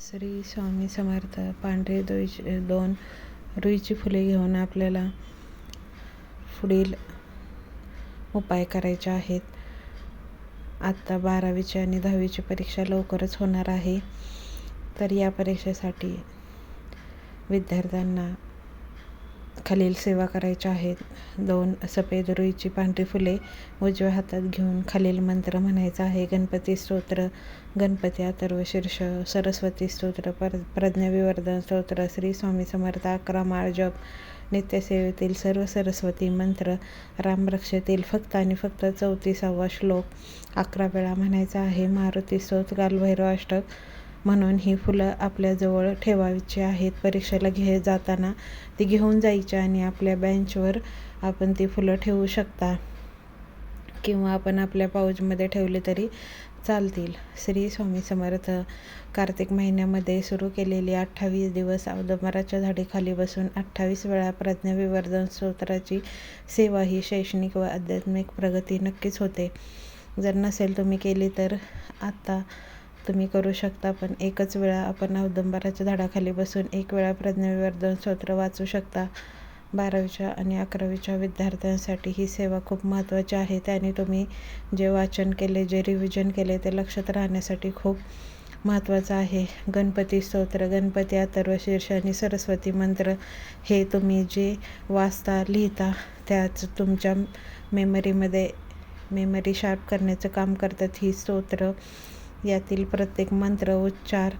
श्री स्वामी समर्थ पांढरे दोईची दोन रुईची फुले घेऊन आपल्याला पुढील उपाय करायचे आहेत. आत्ता बारावीची आणि दहावीची परीक्षा लवकरच होणार आहे. तर या परीक्षेसाठी विद्यार्थ्यांना खालील सेवा करायच्या आहेत. दोन सफेद रुईची पांढरी फुले उजव्या हातात घेऊन खालील मंत्र म्हणायचा आहे. गणपती स्तोत्र गणपती अथर्व शीर्ष सरस्वती स्तोत्र पर प्रज्ञाविवर्धन स्तोत्र श्री स्वामी समर्थ अकरा माळ जप नित्यसेवेतील सर्व सरस्वती मंत्र रामरक्षेतील फक्त आणि फक्त चौतीसावा श्लोक अकरा वेळा म्हणायचा आहे. मारुती स्तोत्र कालभैरव अष्टक म्हणून ही फुलं आपल्याजवळ ठेवायची आहेत. परीक्षेला घे जाताना ती घेऊन जायची आणि आपल्या बेंचवर आपण ती फुलं ठेवू शकता. किंवा आपण आपल्या पाऊजमध्ये ठेवले तरी चालतील. श्री स्वामी समर्थ. कार्तिक महिन्यामध्ये सुरू केलेली अठ्ठावीस दिवस औदंबराच्या झाडीखाली बसून अठ्ठावीस वेळा प्रज्ञाविवर्धन स्तोत्राची सेवा ही शैक्षणिक व आध्यात्मिक प्रगती नक्कीच होते. जर नसेल तुम्ही केली तर आत्ता तुम्ही करू शकता पण एकच वेळा आपण औदंबराच्या झाडाखाली बसून एक वेळा प्रज्ञाविवर्धन स्तोत्र वाचू शकता. बारावीच्या आणि अकरावीच्या विद्यार्थ्यांसाठी ही सेवा खूप महत्त्वाची आहे. त्याने तुम्ही जे वाचन केले जे रिव्हिजन केले ते लक्षात राहण्यासाठी खूप महत्त्वाचं आहे. गणपती स्तोत्र गणपती अथर्वशीर्ष आणि सरस्वती मंत्र हे तुम्ही जे वाचता लिहिता त्याच तुमच्या मेमरीमध्ये मेमरी शार्प करण्याचं काम करतात. ही स्तोत्र यातील प्रत्येक मंत्र उच्चार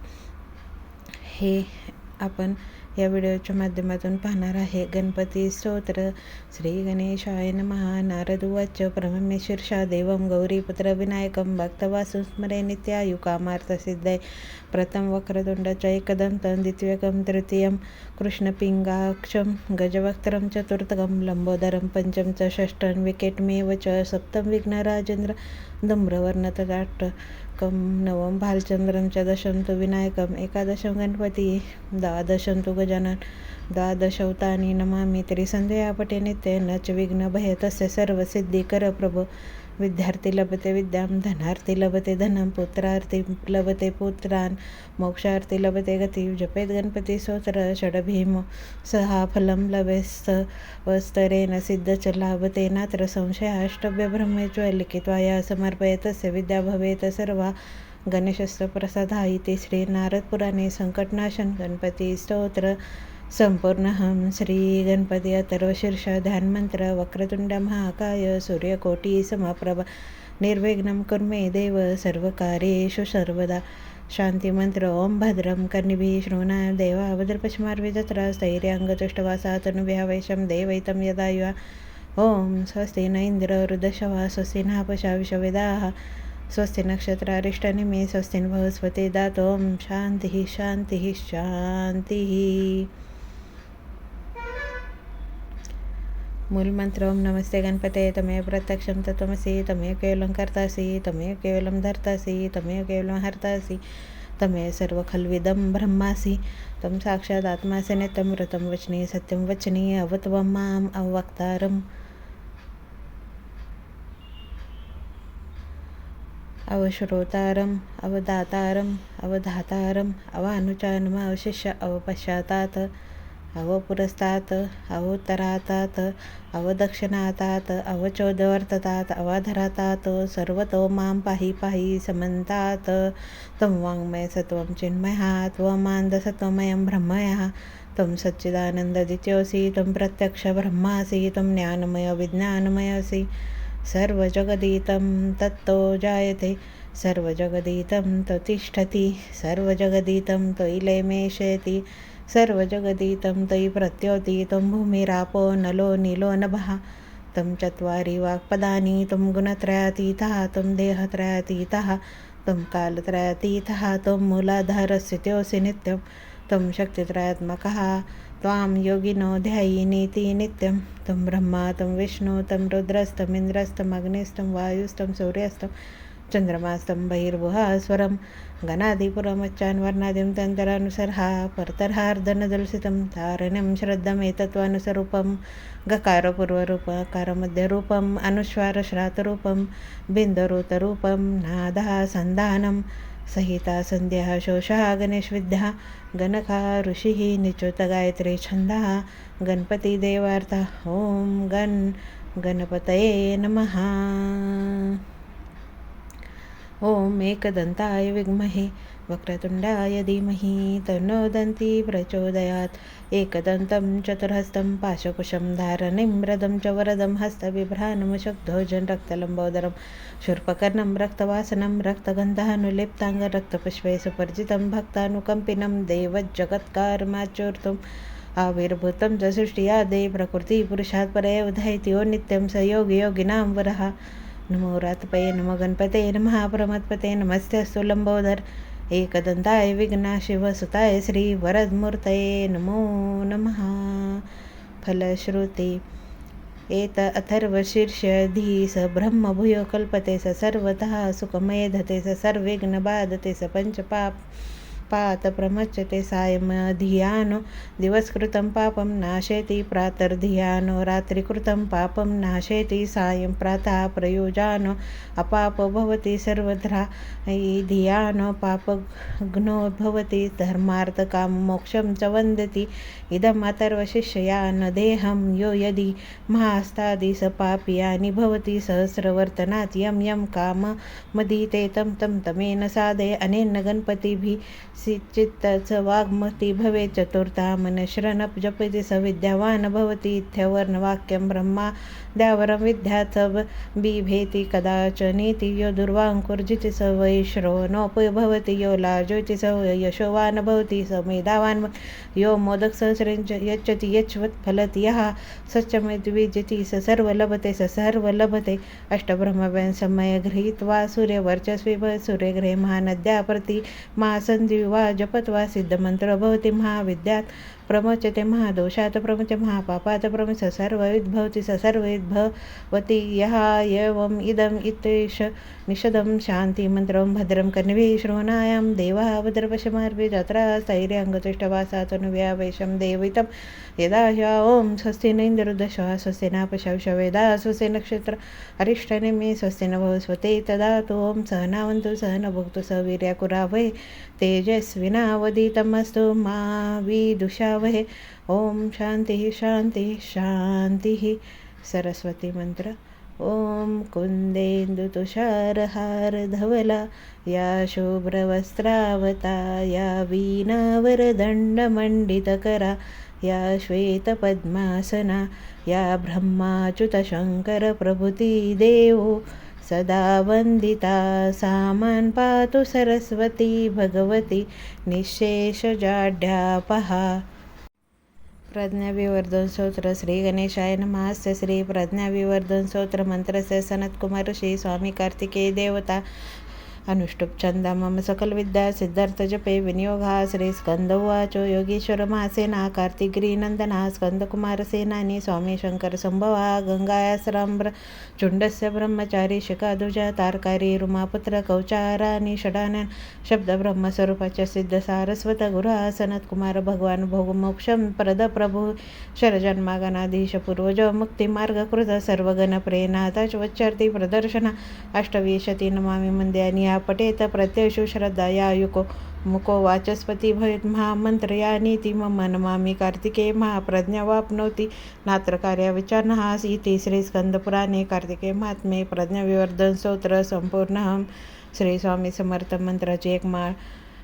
हे आपण या व्हिडिओच्या माध्यमातून पाहणार आहे गणपती स्तोत्र. श्री गणेशाय नमः. नारद उवाच. परमेश्वरशा देवं गौरीपुत्र विनायकं. भक्तवासु स्मरे. नित्यायुकामार्थ सिद्धय. प्रथम वक्रतुंड एकदंत द्वितीयकं. तृतीयं कृष्णपिङ्गाक्षं गजवक्त्रं. चतुर्थकं. लम्बोदरं पञ्चम च षष्ठं. विकेटमेव च. सप्तं विघ्नराजेन्द्र धूम्रवर्णतदाट्टकं नवं भालचन्द्रं च दशं तु विनायकम् एकादशं गणपती. द्वादशं तु गजानन द्वादशौतानि नमामि। त्रिसन्ध्या पटे नित्येन च विघ्नभय तस्य सर्वसिद्धिकर प्रभो। विद्यार्थी लभते विद्यां धनार्थी लभते धनं पुत्रार्थी लभते पुत्रान् मोक्षार्थी लभते गती। जपेत गणपती स्तोत्र षडभीम सहा फलं लभेस्त वस्तरेन सिद्ध च लाभते नात्र संशयाष्टभ्य ब्रह्मेज्व लिखित्वा या समर्पयतस्य विद्या भवेत सर्वा। गणेशस्त्र प्रसादा इति श्री नारद पुराणे संकटनाशन गणपती स्तोत्र संपूर्णहं श्री गणपती अथर्वशीर्ष ध्यानमंत्र वक्रतुंड महाकाय सूर्यकोटी समप्रभ निर्विघ्नं कुर्मे देव सर्वकार्येषु सर्वदा शान्तिमन्त्र ॐ भद्रं कर्णिभिः शृणुना देवा भद्रपश्मार्विजत्रा स्थैर्याङ्गतुष्टवासा तनुव्यावैशं देवैतं यदायुवा। ॐ स्वस्ति न इन्द्र वृद्धशवा स्वस्ति नापशा विषवेदाः स्वस्ति नक्षत्रारिष्टनिमे स्वस्ति बृहस्पति दातों शान्तिः शान्तिः शान्तिः। मूलमंत्र ओम नमस्ते गणपते तमेव प्रत्यक्षं तत्त्वमसि तमेव केवलं कर्तासि तमेव केवलं धर्तासि तमेव केवलं हर्तासि तमेव सर्व खल्विदं ब्रह्मासि। तं साक्षात् आत्मासि नित्यं व्रतं वचने सत्यं वचने अवत्वं माम् अवश्रोतारम् अवदातारम् अवधातारम् अवानुचानम अवशिष्य अवपश्चातात् अवपुरस्तात् अवोत्तरातात अवदक्षिणातात अवचोदवर्ततात अवाधरातात सर्वतो मां पाहि पाहि समन्तात्। त्वं वाङ्मय सत्वं चिन्मयः त्वमान्दसत्वमयं ब्रह्मयः। त्वं सच्चिदानन्ददित्योऽसि त्वं प्रत्यक्षब्रह्मासि त्वं ज्ञानमय विज्ञानमयसि। सर्वजगदीतं तत्तो जायते सर्वजगदीतं तो तिष्ठति सर्वजगदीतं त्वयिलेमेशयति सर्वजगदीतं तयि प्रत्योति त्वं भूमिरापो नलो नीलो नभः तं चत्वारि वाक्पदानि त्वं गुणत्रयातीतः त्वं देहत्रयातीतः त्वं कालत्रयातीतः त्वं मूलाधारस्थितोऽसि नित्यं त्वं शक्तित्रयात्मकः त्वां योगिनो ध्यायिनीति नित्यं त्वं ब्रह्मा त्वं विष्णु तं रुद्रस्तमिन्द्रस्तम् अग्निस्तं वायुस्तं सूर्यस्तं चंद्रमास्तं बहिर्भुहास्वरं गणाधिपुरमच्चान् वर्णादिं तन्तरानुसरः परतर्हार्धनदलसितं तारण्यं श्रद्धमेतत्त्वानुसरूपं గకారపూర్వరూప కరమధ్యరూపం అనుస్వార శ్రాతరూపం బిందరూతరూపం నాద సంధానం సహిత సంధ్య శోష గణేష్విద్య గణక ఋషి నిచ్యుత గాయత్రి ఛంద గణపతి దేవార్థ ఓం గణ్ గణపతయే నమ ఓం ఏకదంతాయ విగ్మహే वक्रतुण्डाय धीमहि तन्नो दन्ती प्रचोदयात्। एकदन्तं चतुर्हस्तं पाशकुशं धारणिं व्रदं च वरदं हस्तबिभ्राणं रक्तलम्बोदरं शूर्पकर्णं रक्तवासनं रक्तगन्धानुलिप्ताङ्गरक्तपुष्पे सुपर्जितं भक्तानुकम्पिनं देवज्जगत्कारमाचूर्तुम् आविर्भूतं च सृष्ट्यादे प्रकृतिपुरुषात् परे उदयत्यो नित्यं स योगयोगिनां वरः। नमो रातपये नमो गणपते नमः प्रमत्पते नमस्तेस्तु लंबोदर एकदंताय विघ्नाशिवसुताय श्री वरदमूर्तये नमो नमः. फलश्रुती एत अथर्वशीर्षधी स ब्रह्मभूयो कल्पते स सर्वतः सुखमेधते स सर्विघ्न बाधते स पंचपाप पात प्रमच्यते सायं धियानो। दिवसकृतं पापं नाशेति प्रातर्धियानो। रात्रिकृतं पापं नाशेति सायं प्रातः प्रयोजानो। अपाप भवति सर्वधा धियानो। पापघ्नो भवति धर्मार्थकां मोक्षं च वन्दति। इदम् अथर्वशिष्ययान् देहं यो यदि महास्तादि स पापीयानि भवति। सहस्रवर्तनात् यं यं काममदीते तं तं तमेन साधे अनेन गणपतिभिः चित्तच वाग्मति भवे चतुर्था मनश्रणप जपति स विद्यावान् भवति इत्थवर्णवाक्यं ब्रह्मा द्यावरं विद्याथ बिभेति कदाचनीति यो दुर्वाङ्कुर्जिति स वैश्रवणोपि भवति यो लाजोति स यशोवान् भवति स मेधावान् यो मोदक सहस्रञ्च यच्छति यच्छवत् फलति यः सच्चमिद्विजति स सर्वलभते स सर्वलभते अष्टब्रह्मव्यं समय गृहीत्वा सूर्यवर्चस्वी सूर्यगृहे महानद्या प्रति महासन्धि वा जपत वा सिद्धमंत्र भवती महाविद्यात प्रमोचते महादोषात् प्रमुच महापापात् प्रमुच सर्वविद्भवति स सर्वविद्भवति। यः एवम् इदम् इत्येष निषदं शान्तिमन्त्रं भद्रं कर्णिभिः श्रवणायां देवः भद्रपशमार्भे तत्र स्थैर्यङ्गतिष्ठवासातनुव्यावेशं देवितं। यदा ह्या ॐ स्वस्ति न स्वस्ति नापशवशवेदा स्वस्ति नक्षत्र हरिष्ठनिमे स्वस्ति न भवस्वते तदा तु ॐ सहनावन्तु सह न भुक्तु स वीर्याकुरावै। तेजस्विनावदितमस्तु मा वहे ओम शान्तिः शान्तिः शांती सरस्वती मंत्र। ओम तुषारहार धवला या शुभ्रवस्त्रावता। या वीणावरदण्डमण्डितकरा। या श्वेतपद्मासना। या ब्रह्माच्युतशङ्करप्रभुतिदेवो। सदा वन्दिता। सामान् पातु सरस्वती भगवती। निःशेषजाढ्यापहा प्रज्ञाविवर्धन स्तोत्र श्री गणेशाय नमस्य श्री प्रज्ञाविवर्धन स्तोत्र मंत्रस्य सनत्कुमार श्री स्वामी कार्तिकेय देवता अनुष्टुप छंदा मम सकलविद्या सिद्धार्थ जपे विनियोगा श्री स्कंद उवाच योगेश्वर महासेना कार्तिगिरीनंदना स्कंदकुमार स्वामी शंकर संभवा गंगायासराम्र चुंडस्य ब्रह्मचारी शिकादुजा तारकारी रुमापुत्र कौचारानी षडानन शब्द ब्रह्मस्वरूपाच्या सिद्ध सारस्वत गुरु सनत कुमार भगवान भोगमोक्षम प्रद प्रभू शरजन्मागनाधीश पूर्वज मुक्तिमार्गकृत सर्वगण प्रेनाथच वच्चर्ती प्रदर्शना अष्टविशती नमामी मंद्यानी या पठेत प्रत्यशु श्रद्धा या युको मुको वाचस्पती भवेत महामंत्र या नीती मम नमामी कार्तिके महाप्रज्ञा वापनोती। नात्रकार्या विचारनहास इति श्री स्कंदपुराणे कार्तिके महात्मे प्रज्ञाविवर्धन स्तोत्र संपूर्ण। श्री स्वामी समर्थ मंत्राची एक माळ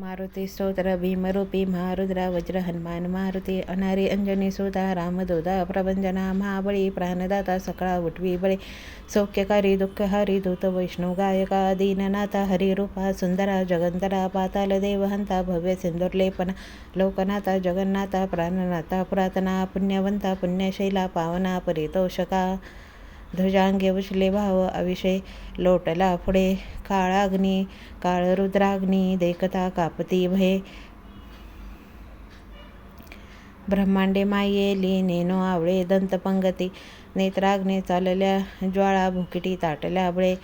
मारुती स्तोत्र भीमरूपी महारुद्रा वज्र हनुमान मारुती अनारी अंजनी सुधा रामदोदा प्रभंजना महाबळी प्राणदाता सकळा उठवी बळे सौख्यकारी दुःखहारी दूत वैष्णव गायका दीननाथा हरिरूपा सुंदरा जगंतरा पाताल देवहंता भव्य सिंदुर्लेपना लोकनाथा जगन्नाथा प्राणनाथा पुरातना पुण्यवंता पुण्यशैला पावना परितोषका ध्वजांगे उचले भाव अविषय लोटला पुढे. काळाग्नी काळरुद्राग्नी देखता कापती भये. ब्रह्मांडे मायेली नेनो आवळे दंतपंगती नेत्राग्ने चालल्या ज्वाळा भुकिटी ताटल्या आवळे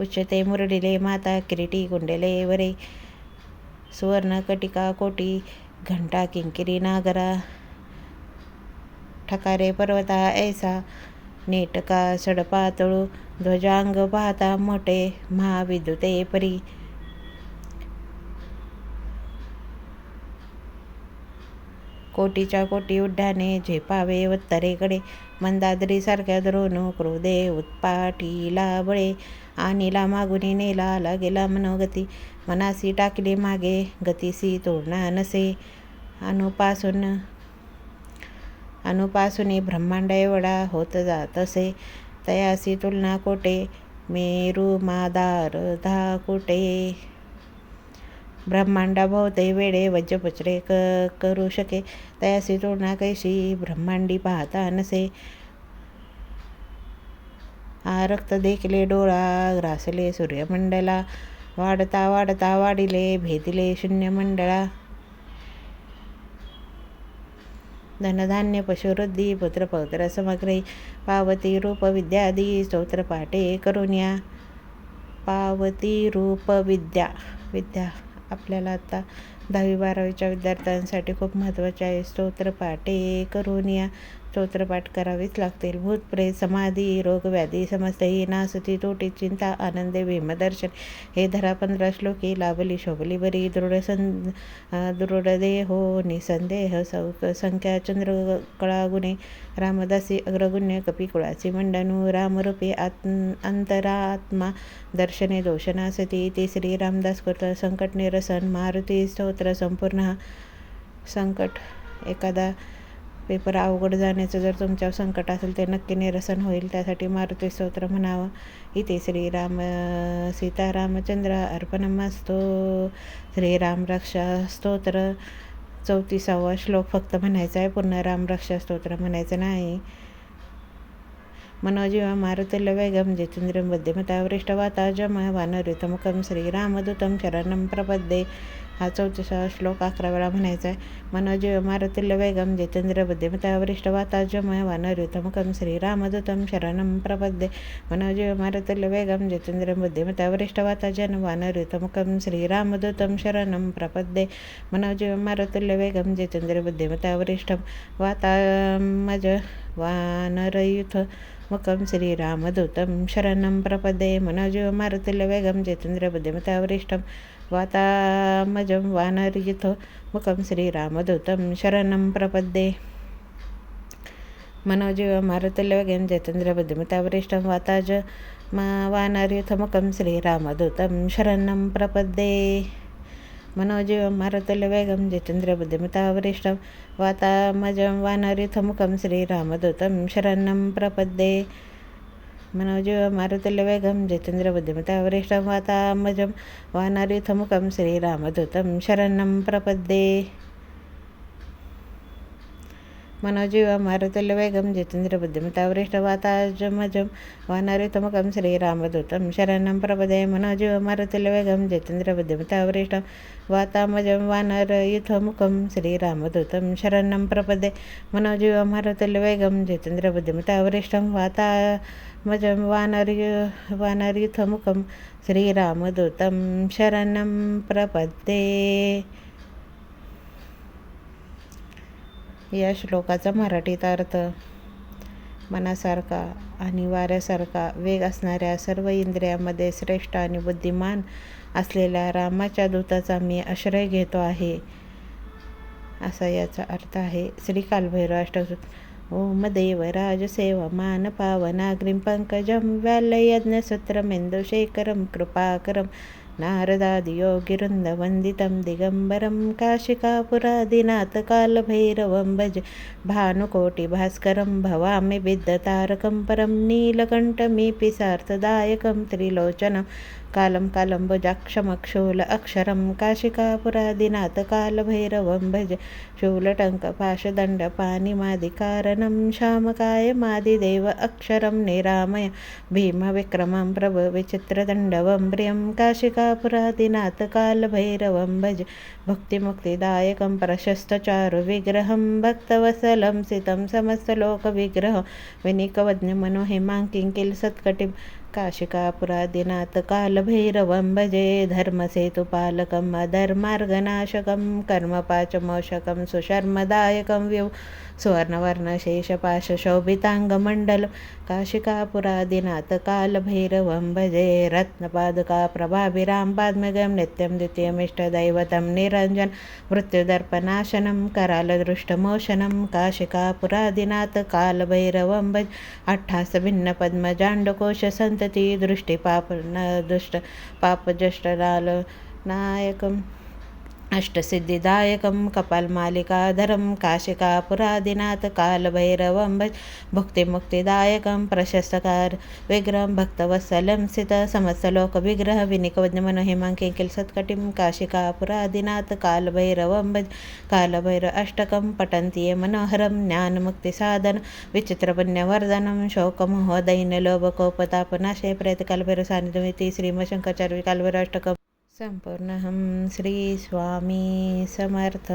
उच्चते मुरडिले माता किरीटी कुंडले वरे. सुवर्ण कटिका कोटी घंटा किंकिरी नागरा. ठकारे पर्वता ऐसा नेटका सडपातळू ध्वजांग पाहता मोठे महाविद्युते परी. कोटीच्या कोटी उड्डाणे झेपावे उत्तरेकडे मंदाद्रीसारख्या द्रोणू क्रोधे उत्पाटीला बळे आणिला मागुनी नेला गेला मनोगती मनासी टाकली मागे गतीसी तोडणार नसे अनुपासून अनुपासुनी ब्रह्मांड एवढा होत जात असे तयासी तुलना कोटे मेरू मादार धा कोटे. ब्रह्मांडा भोवते वेडे वज्रपचरे क करू शके. तयासी तुलना कैशी ब्रह्मांडी पाहता नसे. आ रक्त देखले डोळा ग्रासले सूर्यमंडला. वाढता वाढता वाढिले भेदिले शून्यमंडळा. धनधान्य पशुवृद्धी पुत्रपौत्र समग्रे पावती रूप विद्यादी स्तोत्रपाठे करून या पावती रूप विद्या विद्या आपल्याला आता दहावी बारावीच्या विद्यार्थ्यांसाठी खूप महत्त्वाचे आहे. स्तोत्रपाठे करून या स्तोत्रपाठ करावेच लागतील. भूतप्रेत समाधी रोगव्याधी समस्तही नासती तोटी चिंता आनंदे भीमदर्शन हे धरा पंधरा श्लोकी लाभली शोभली बरी दृढ सं दृढ हो, निसंदेह सौ संख्या चंद्र गुणे रामदासी अग्रगुण्य कपिकुळासी मंडनू रामरूपी आत् अंतरात्मा दर्शने दोषनासती ते श्री रामदास कृत संकट निरसन मारुती स्तोत्र संपूर्ण संकट एखादा पेपर अवघड जाण्याचं जर तुमच्यावर संकट असेल ते नक्की निरसन होईल. त्यासाठी मारुती स्तोत्र म्हणावं. इथे श्रीराम सीतारामचंद्र अर्पणमस्तो श्रीराम रक्षा स्तोत्र. चौतीसावा श्लोक फक्त म्हणायचा आहे. पूर्ण राम रक्षा स्तोत्र म्हणायचं नाही. मनोजीवा मारुतल्य वेगम जितेंद्रं बुद्धिमता वरिष्ठवाता जम वानरुतमुखम श्रीरामदूतं शरणं प्रपद्ये. हा चौतीसावा श्लोक अकरा वेळा म्हणायचा आहे मनोजीव मारुतिल्य वेगम जितेंद्र जितेंद्रबुद्धी मतावरिष्ठ वाताज्यमयवा नरुतमकम श्रीरामदूतम शरणम प्रपद्ये. मनोजीव मारुतिल्य वेगम जितेंद्र जितेंद्रबुद्धी मतावरिष्ठ वाताजनवा नरुतमकम श्रीरामदूतम शरणम प्रपद्ये. मनोजीव मारुतिल्य वेगम जितेंद्र बुद्धिमता मतावरिष्ठम वातामज वानरयुथ मुखं श्रीरामदूतं शरणं प्रपदे मनोजीव मारुतिलवेगं जितेन्द्रबुद्धिमतावरिष्ठं వాతామజం వానరిజితో ముఖం శ్రీరామదూతం శరణం ప్రపద్దే. మనోజీవ మారుతుల్యోగం జతేంద్ర బుద్ధిమితావరిష్టం వాతాజ మా వానర్యుతముఖం శ్రీరామదూతం శరణం ప్రపద్దే. మనోజీవ మారుతుల్వేగం జతేంద్ర బుద్ధిమితావరిష్టం వాతామజం వానర్యుతముఖం శ్రీరామదూతం శరణం ప్రపద్దే. वानरयुथमुखं श्रीरामदूतं शरणं प्रपद्ये मनोजीवं मारुतुल्यवेगं जितेन्द्रबुद्धिमतावरिष्ठं वातामजं वानरयुथमुखं श्रीरामदूतं शरणं प्रपद्ये मनोजीवं मारुतुल्यवेगं जितेन्द्रबुद्धिमतावरिष्ठं वाताजमजं वानरयुथमुखं श्रीरामदूतं शरणं प्रपदे मनोजीवं मारुतुल्यवेगं जितेन्द्रबुद्धिमतावरिष्ठं वातामजं वानरयुथमुखं श्रीरामदूतं शरणं प्रपदे मनोजीवं मारुतुल्यवेगं जितेन्द्रबुद्धिमतावरिष्ठं वातामजं वानर्य वानरयुथमुखं श्रीरामदूतं शरणं प्रपद्ये या श्लोकाचा मराठीत अर्थ. मनासारखा आणि वाऱ्यासारखा वेग असणाऱ्या सर्व इंद्रियामध्ये श्रेष्ठ आणि बुद्धिमान असलेल्या रामाच्या दूताचा मी आश्रय घेतो आहे असा याचा अर्थ आहे. श्री कालभैरव अष्ट ओम देव राजसेवमान पावनाग्रिं पंकजं व्यालयज्ञसूत्रमेन्दुशेखरं कृपाकरं नारदादियोगिरुन्दवन्दितं दिगम्बरं काशिकापुरादिनाथकालभैरवं भज भानुकोटिभास्करं भवामि बिद्धतारकं परं नीलकण्ठमीपि सार्थदायकं त्रिलोचनं कालं कालम्बुजाक्षमक्षूल अक्षरं काशिकापुरादिनाथकालभैरवं भज शूलटङ्कपाशदण्डपाणिमादिकारणं श्यामकायमादिदेव अक्षरं निरामय भीमविक्रमं प्रभुविचित्रदण्डवं प्रियं काशिकापुरादिनाथकालभैरवं भज भक्तिमुक्तिदायकं प्रशस्तचारुविग्रहं भक्तवसलं सितं समस्तलोकविग्रहं विनिकवज्ञमनोहिमां किल्सत्कटिं काशिकापुरादिनाथकालभैरवं भजे धर्मसेतुपालकम् अधर्मार्गनाशकं कर्मपाचमोषकं सुशर्मदायकं व्यू सुवर्णवर्णशेषपाशशोभिताङ्गमण्डलं काशिकापुरादिनाथकालभैरवं भजे रत्नपादुकाप्रभाभिरां पाद्मगं नित्यं द्वितीयमिष्टदैवतं निरञ्जन मृत्युदर्पनाशनं करालदृष्टमोशनं काशिकापुरादिनाथकालभैरवं भज अट्ठासभिन्नपद्मजाण्डकोशसन्तति दृष्टिपाप दुष्ट पापजष्टराल नायकम् अष्टसिद्धिदायकं कपालमालिकाधरं काशिकापुरादिनाथकालभैरवं भज भुक्तिमुक्तिदायकं प्रशस्तकार विग्रहं भक्तवत्सलं स्थित समस्तलोकविग्रह विनिकवज्ञमनोहिमां किंकिलसत्कटिं काशिकापुरादिनाथकालभैरवं भज कालभैर अष्टकं पठन्ति ये मनोहरं ज्ञानमुक्तिसाधन विचित्रपुण्यवर्धनं शोकमोहदैन्यलोभकोपतापनाशे प्रेतकालभैरसान्निध्यमिति श्रीमशङ्कराचार्य कालभैर अष्टकं सम्पूर्णहं श्रीस्वामी समर्थ।